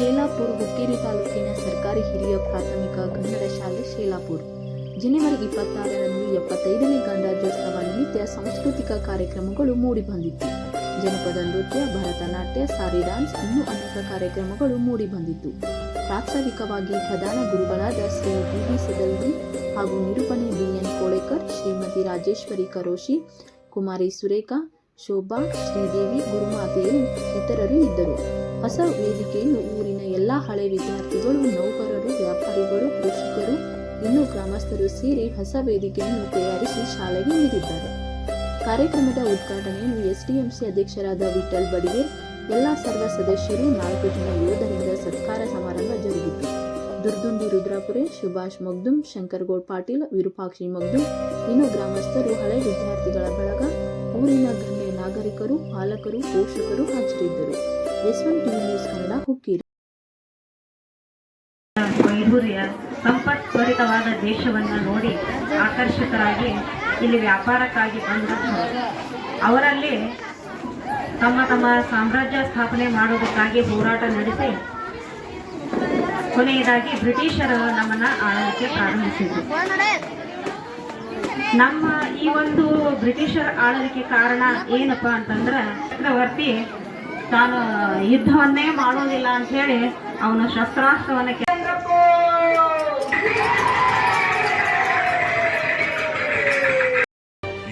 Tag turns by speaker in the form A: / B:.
A: ಶೇಲಾಪುರ್ ಹುಕ್ಕೇರಿ ತಾಲೂಕಿನ ಸರ್ಕಾರಿ ಹಿರಿಯ ಪ್ರಾಥಮಿಕ ಕನ್ನಡ ಶಾಲೆ ಶೇಲಾಪುರ್. ಜನವರಿ ಇಪ್ಪತ್ತಾರರಂದು ಎಪ್ಪತ್ತೈದನೇ ಗಣರಾಜ್ಯೋತ್ಸವ ನಿಮಿತ್ತ ಸಾಂಸ್ಕೃತಿಕ ಕಾರ್ಯಕ್ರಮಗಳು ಮೂಡಿಬಂದಿತ್ತು ಜನಪದ ನೃತ್ಯ, ಭರತನಾಟ್ಯ, ಸಾರಿ ಡಾನ್ಸ್ ಇನ್ನೂ ಅನೇಕ ಕಾರ್ಯಕ್ರಮಗಳು ಮೂಡಿಬಂದಿತ್ತು ಪ್ರಾಸ್ತಾವಿಕವಾಗಿ ಪ್ರಧಾನ ಗುರುಗಳಾದ ಶ್ರೀ ಬಿ ಹಾಗೂ ನಿರೂಪಣೆ ಬಿ ಎನ್ ಕೋಳೇಕರ್, ಶ್ರೀಮತಿ ರಾಜೇಶ್ವರಿ ಕರೋಶಿ, ಕುಮಾರಿ ಸುರೇಖಾ, ಶೋಭಾ, ಶ್ರೀದೇವಿ ಗುರುಮಾತೆಯು ಇತರರು ಇದ್ದರು. ಹೊಸ ವೇದಿಕೆಯನ್ನು ಊರಿನ ಹಳೆ ವಿದ್ಯಾರ್ಥಿಗಳು, ನೌಕರರು, ವ್ಯಾಪಾರಿಗಳು, ಕೃಷಿಕರು, ಇನ್ನೂ ಗ್ರಾಮಸ್ಥರು ಸೇರಿ ಹೊಸ ವೇದಿಕೆಯನ್ನು ತಯಾರಿಸಿ ಶಾಲೆಗೆ ನೀಡಿದ್ದಾರೆ. ಕಾರ್ಯಕ್ರಮದ ಉದ್ಘಾಟನೆಯನ್ನು ಎಸ್ಡಿಎಂಸಿ ಅಧ್ಯಕ್ಷರಾದ ವಿಠಲ್ ಬಡಿಗೆ, ಎಲ್ಲ ಸರ್ವ ಸದಸ್ಯರು ನಾಲ್ಕು ಜನ ಯೋಧರಿಂದ ಸತ್ಕಾರ ಸಮಾರಂಭ ಜರುಗಿತು. ದುರ್ದುಂಡಿ ರುದ್ರಾಪುರೆ, ಸುಭಾಷ್ ಮಗ್ದುಂ, ಶಂಕರ್ಗೌಡ್ ಪಾಟೀಲ್, ವಿರೂಪಾಕ್ಷಿ ಮಗ್ದುಂ, ಇನ್ನು ಗ್ರಾಮಸ್ಥರು ಹಳೆ ವಿದ್ಯಾರ್ಥಿಗಳ ಬಳಗ, ಊರಿನ ಗಣ್ಯ ನಾಗರಿಕರು, ಪಾಲಕರು, ಪೋಷಕರು ಹಾಜರಿದ್ದರು. S TV news Kannada, Hukkeri.
B: ವೈಢೂರ್ಯ ಸಂಪತ್ಭರಿತವಾದ ದೇಶವನ್ನು ನೋಡಿ ಆಕರ್ಷಿತರಾಗಿ ಇಲ್ಲಿ ವ್ಯಾಪಾರಕ್ಕಾಗಿ ಬಂದರು. ಅವರಲ್ಲಿ ತಮ್ಮ ತಮ್ಮ ಸಾಮ್ರಾಜ್ಯ ಸ್ಥಾಪನೆ ಮಾಡುವುದಕ್ಕಾಗಿ ಹೋರಾಟ ನಡೆಸಿ, ಕೊನೆಯದಾಗಿ ಬ್ರಿಟಿಷರು ನಮ್ಮನ್ನ ಆಳಲಿಕ್ಕೆ ಪ್ರಾರಂಭಿಸಿದರು. ನಮ್ಮ ಈ ಒಂದು ಬ್ರಿಟಿಷರ ಆಳಲಿಕ್ಕೆ ಕಾರಣ ಏನಪ್ಪ ಅಂತಂದ್ರೆ, ಚಕ್ರವರ್ತಿ ತಾನು ಯುದ್ಧವನ್ನೇ ಮಾಡೋದಿಲ್ಲ ಅಂತ ಹೇಳಿ ಅವನು ಶಸ್ತ್ರಾಸ್ತ್ರವನ್ನ